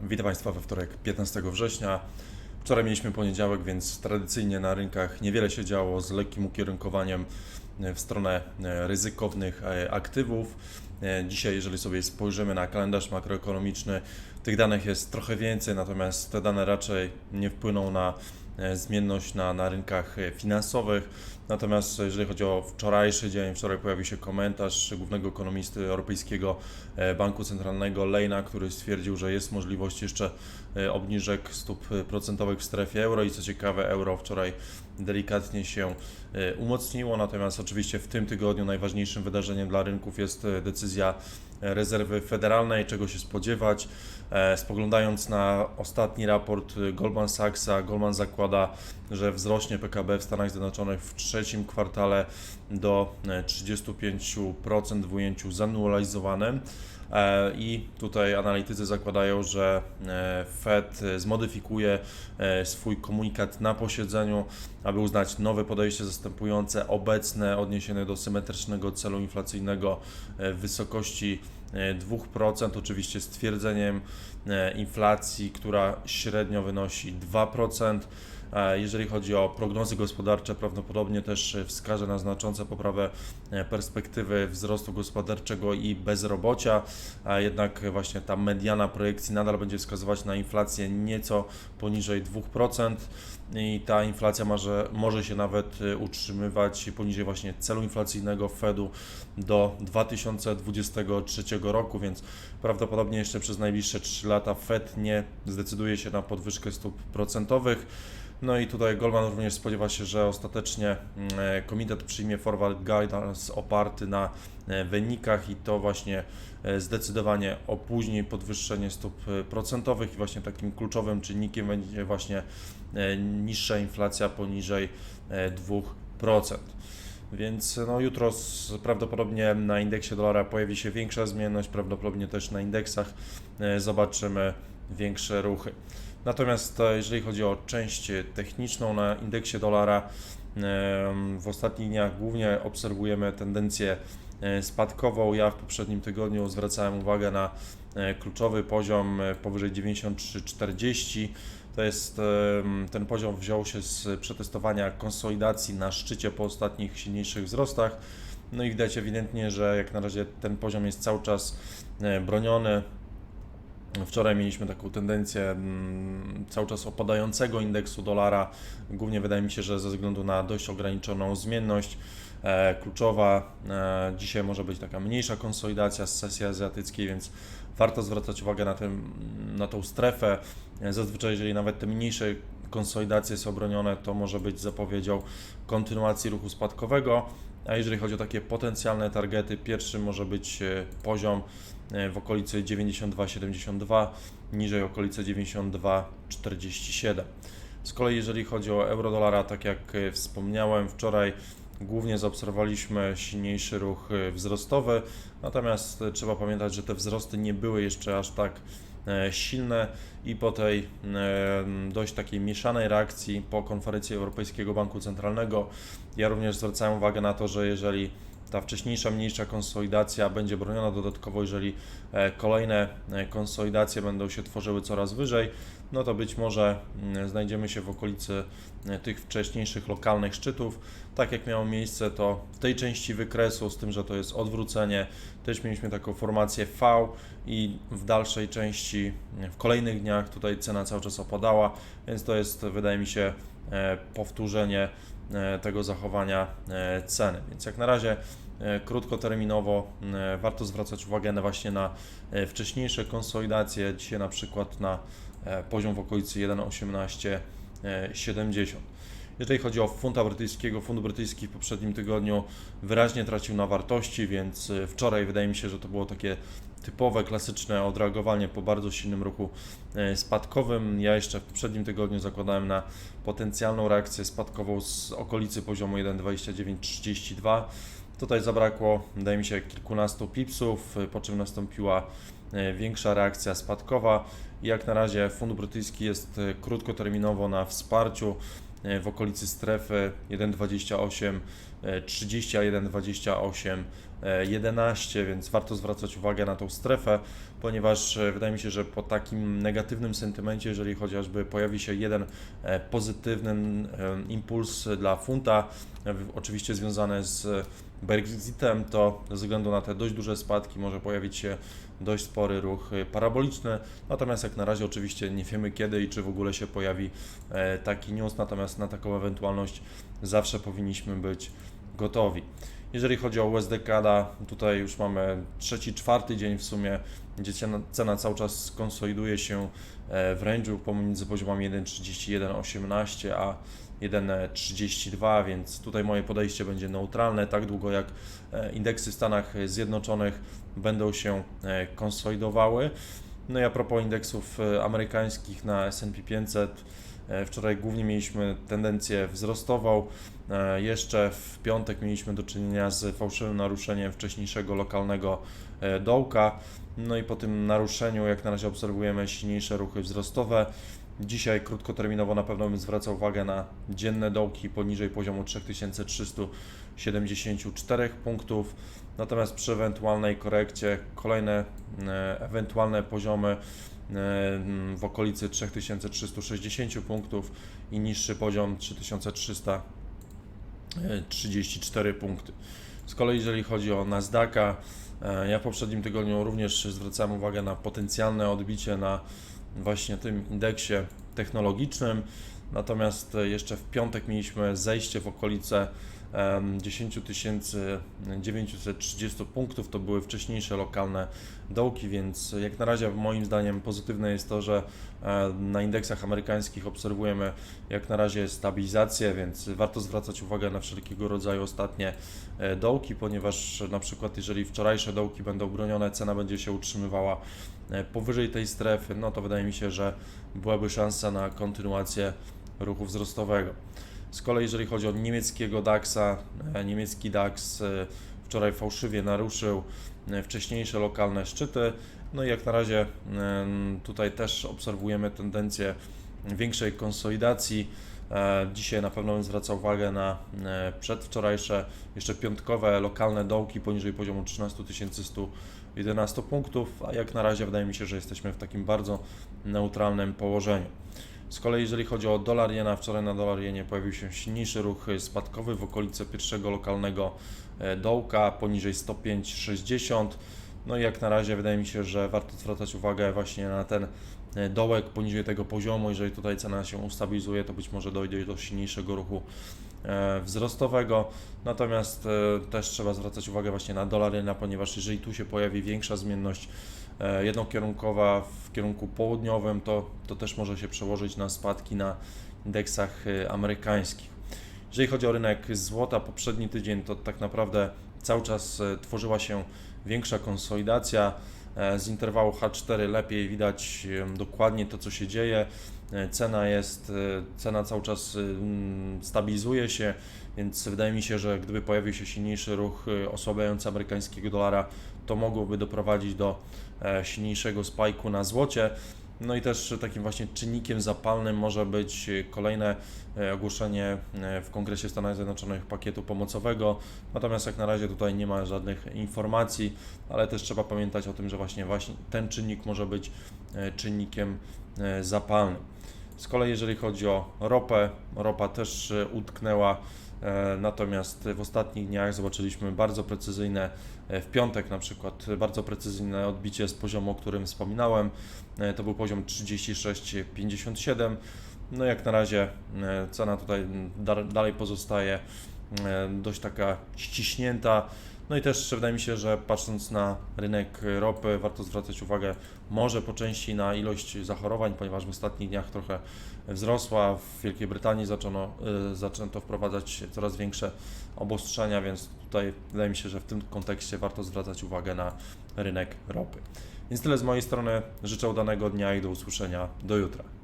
Witam Państwa we wtorek 15 września. Wczoraj mieliśmy poniedziałek, więc tradycyjnie na rynkach niewiele się działo z lekkim ukierunkowaniem e, w stronę e, ryzykownych e, aktywów. Dzisiaj, jeżeli sobie spojrzymy na kalendarz makroekonomiczny, tych danych jest trochę więcej, natomiast te dane raczej nie wpłyną na zmienność na, na rynkach e, finansowych. Natomiast jeżeli chodzi o wczorajszy dzień, wczoraj pojawił się komentarz głównego ekonomisty Europejskiego e, Banku Centralnego Lejna, który stwierdził, że jest możliwość jeszcze e, obniżek stóp e, procentowych w strefie euro i co ciekawe, euro wczoraj delikatnie się e, umocniło, natomiast oczywiście w tym tygodniu najważniejszym wydarzeniem dla rynków jest e, decyzja e, rezerwy federalnej, czego się spodziewać. E, Spoglądając na ostatni raport e, Goldman Sachsa, Goldman zakłada, że wzrośnie PKB w Stanach Zjednoczonych w trzecim kwartale do e, 35% w ujęciu zanualizowanym. E, I tutaj analitycy zakładają, że e, Fed zmodyfikuje e, swój komunikat na posiedzeniu, aby uznać nowe podejście zastępujące obecne odniesione do symetrycznego celu inflacyjnego w wysokości e, 2%, oczywiście z twierdzeniem e, inflacji, która średnio wynosi 2%. Jeżeli chodzi o prognozy gospodarcze, prawdopodobnie też wskaże na znaczące poprawę e, perspektywy wzrostu gospodarczego i bezrobocia, jednak właśnie ta mediana projekcji nadal będzie wskazywać na inflację nieco poniżej 2% i ta inflacja może, może się nawet e, utrzymywać poniżej właśnie celu inflacyjnego Fedu do 2023 roku, więc prawdopodobnie jeszcze przez najbliższe 3 lata Fed nie zdecyduje się na podwyżkę stóp procentowych. No i tutaj Goldman również spodziewa się, że ostatecznie mm, e, komitet przyjmie forward guidance oparty na e, wynikach i to właśnie e, zdecydowanie opóźni podwyższenie stóp procentowych i właśnie takim kluczowym czynnikiem będzie właśnie niższa inflacja poniżej e, 2%. Więc no, jutro prawdopodobnie na indeksie dolara pojawi się większa zmienność, prawdopodobnie też na indeksach zobaczymy większe ruchy. Natomiast e, jeżeli chodzi o część techniczną na indeksie dolara, em, w ostatnich dniach głównie obserwujemy tendencję e, spadkową. Ja w poprzednim tygodniu zwracałem uwagę na e, kluczowy poziom e, powyżej 93,40. To jest ten poziom wziął się z przetestowania konsolidacji na szczycie po ostatnich silniejszych wzrostach. No i widać ewidentnie, że jak na razie ten poziom jest cały czas e, broniony. Wczoraj mieliśmy taką tendencję mm, cały czas opadającego indeksu dolara. Głównie wydaje mi się, że ze względu na dość ograniczoną zmienność e, kluczowa. E, dzisiaj może być taka mniejsza konsolidacja z sesji azjatyckiej, więc warto zwracać uwagę na, tym, na tą strefę. Zazwyczaj, jeżeli nawet te mniejsze konsolidacje są obronione, to może być zapowiedzią kontynuacji ruchu spadkowego. A jeżeli chodzi o takie potencjalne targety, pierwszy może być e, poziom e, w okolicy 92,72, niżej okolice 92,47. Z kolei jeżeli chodzi o euro-dolara, tak jak e, wspomniałem wczoraj, głównie zaobserwowaliśmy silniejszy ruch wzrostowy, natomiast trzeba pamiętać, że te wzrosty nie były jeszcze aż tak silne i po tej e, dość takiej mieszanej reakcji po konferencji Europejskiego Banku Centralnego, ja również zwracałem uwagę na to, że jeżeli ta wcześniejsza, mniejsza konsolidacja będzie broniona dodatkowo, jeżeli e, kolejne e, konsolidacje będą się tworzyły coraz wyżej, no to być może mm, znajdziemy się w okolicy e, tych wcześniejszych lokalnych szczytów. Tak jak miało miejsce to w tej części wykresu, z tym, że to jest odwrócenie, też mieliśmy taką formację V i w dalszej części, w kolejnych dniach tutaj cena cały czas opadała, więc to jest, wydaje mi się, e, powtórzenie e, tego zachowania ceny. Więc jak na razie krótkoterminowo e, warto zwracać uwagę na właśnie na e, wcześniejsze konsolidacje, dzisiaj na przykład na e, poziom w okolicy 1,1870. Jeżeli chodzi o funta brytyjskiego, fund brytyjski w poprzednim tygodniu wyraźnie tracił na wartości, więc e, wczoraj wydaje mi się, że to było takie typowe, klasyczne odreagowanie po bardzo silnym ruchu e, spadkowym. Ja jeszcze w poprzednim tygodniu zakładałem na potencjalną reakcję spadkową z okolicy poziomu 1,2932. Tutaj zabrakło, wydaje mi się, kilkunastu pipsów, e, po czym nastąpiła e, większa reakcja spadkowa. Jak na razie fund brytyjski jest e, krótkoterminowo na wsparciu w okolicy strefy 1,28, e, 31, 28, e, 11, więc warto zwracać uwagę na tą strefę, ponieważ wydaje mi się, że po takim negatywnym sentymencie, jeżeli chociażby pojawi się jeden e, pozytywny impuls dla funta, oczywiście związany z Brexitem, to ze względu na te dość duże spadki może pojawić się dość spory ruch e, paraboliczny. Natomiast jak na razie oczywiście nie wiemy kiedy i czy w ogóle się pojawi e, taki news, natomiast na taką ewentualność zawsze powinniśmy być gotowi. Jeżeli chodzi o USD CAD, tutaj już mamy trzeci, czwarty dzień w sumie, gdzie cena, cena cały czas konsoliduje się e, w range'u pomiędzy poziomami 1,3118 a 1,32, więc tutaj moje podejście będzie neutralne, tak długo jak e, indeksy w Stanach Zjednoczonych będą się e, konsolidowały. No i a propos indeksów e, amerykańskich na S&P 500, e, wczoraj głównie mieliśmy tendencję wzrostową. Jeszcze w piątek mieliśmy do czynienia z fałszywym naruszeniem wcześniejszego lokalnego dołka. No i po tym naruszeniu, jak na razie obserwujemy silniejsze ruchy wzrostowe. Dzisiaj krótkoterminowo na pewno bym zwracał uwagę na dzienne dołki poniżej poziomu 3374 punktów. Natomiast przy ewentualnej korekcie kolejne e, ewentualne poziomy e, w okolicy 3360 punktów i niższy poziom 3334 punkty. Z kolei jeżeli chodzi o Nasdaqa, ja w poprzednim tygodniu również zwracałem uwagę na potencjalne odbicie na właśnie tym indeksie technologicznym. Natomiast e, jeszcze w piątek mieliśmy zejście w okolice em, 10 930 punktów. To były wcześniejsze lokalne dołki, więc jak na razie moim zdaniem pozytywne jest to, że e, na indeksach amerykańskich obserwujemy jak na razie stabilizację, więc warto zwracać uwagę na wszelkiego rodzaju ostatnie e, dołki, ponieważ na przykład jeżeli wczorajsze dołki będą bronione, cena będzie się utrzymywała powyżej tej strefy, no to wydaje mi się, że byłaby szansa na kontynuację ruchu wzrostowego. Z kolei jeżeli chodzi o niemieckiego DAX-a, e, niemiecki DAX e, wczoraj fałszywie naruszył e, wcześniejsze lokalne szczyty. No i jak na razie tutaj też obserwujemy tendencję większej konsolidacji. Dzisiaj na pewno bym zwracał uwagę na przedwczorajsze, jeszcze piątkowe lokalne dołki poniżej poziomu 13 111 punktów, a jak na razie wydaje mi się, że jesteśmy w takim bardzo neutralnym położeniu. Z kolei jeżeli chodzi o dolar jena, wczoraj na dolar jenie pojawił się silniejszy ruch spadkowy w okolicy pierwszego lokalnego e, dołka poniżej 105,60. No i jak na razie wydaje mi się, że warto zwracać uwagę właśnie na ten e, dołek poniżej tego poziomu. Jeżeli tutaj cena się ustabilizuje, to być może dojdzie do silniejszego ruchu e, wzrostowego. Natomiast też trzeba zwracać uwagę właśnie na dolar jena, ponieważ jeżeli tu się pojawi większa zmienność jednokierunkowa w kierunku południowym, to, to też może się przełożyć na spadki na indeksach e, amerykańskich. Jeżeli chodzi o rynek złota, poprzedni tydzień to tak naprawdę cały czas e, tworzyła się większa konsolidacja. E, Z interwału H4 lepiej widać dokładnie to, co się dzieje. E, Cena jest, e, cena cały czas e, stabilizuje się, więc wydaje mi się, że gdyby pojawił się silniejszy ruch osłabiający amerykańskiego dolara, to mogłoby doprowadzić do silniejszego spajku na złocie. No i też takim właśnie czynnikiem zapalnym może być kolejne e, ogłoszenie e, w Kongresie Stanów Zjednoczonych pakietu pomocowego. Natomiast jak na razie tutaj nie ma żadnych informacji, ale też trzeba pamiętać o tym, że właśnie, właśnie ten czynnik może być e, czynnikiem zapalnym. Z kolei jeżeli chodzi o ropę, ropa też utknęła, natomiast w ostatnich dniach zobaczyliśmy bardzo precyzyjne, e, w piątek na przykład, e, bardzo precyzyjne odbicie z poziomu, o którym wspominałem. E, To był poziom 36,57. No jak na razie e, cena tutaj da- dalej pozostaje e, dość taka ściśnięta. No i też wydaje mi się, że patrząc na rynek ropy, warto zwracać uwagę może po części na ilość zachorowań, ponieważ w ostatnich dniach trochę wzrosła. W Wielkiej Brytanii zaczęto, y, zaczęto wprowadzać coraz większe obostrzenia, więc tutaj wydaje mi się, że w tym kontekście warto zwracać uwagę na rynek ropy. Więc tyle z mojej strony. Życzę udanego dnia i do usłyszenia do jutra.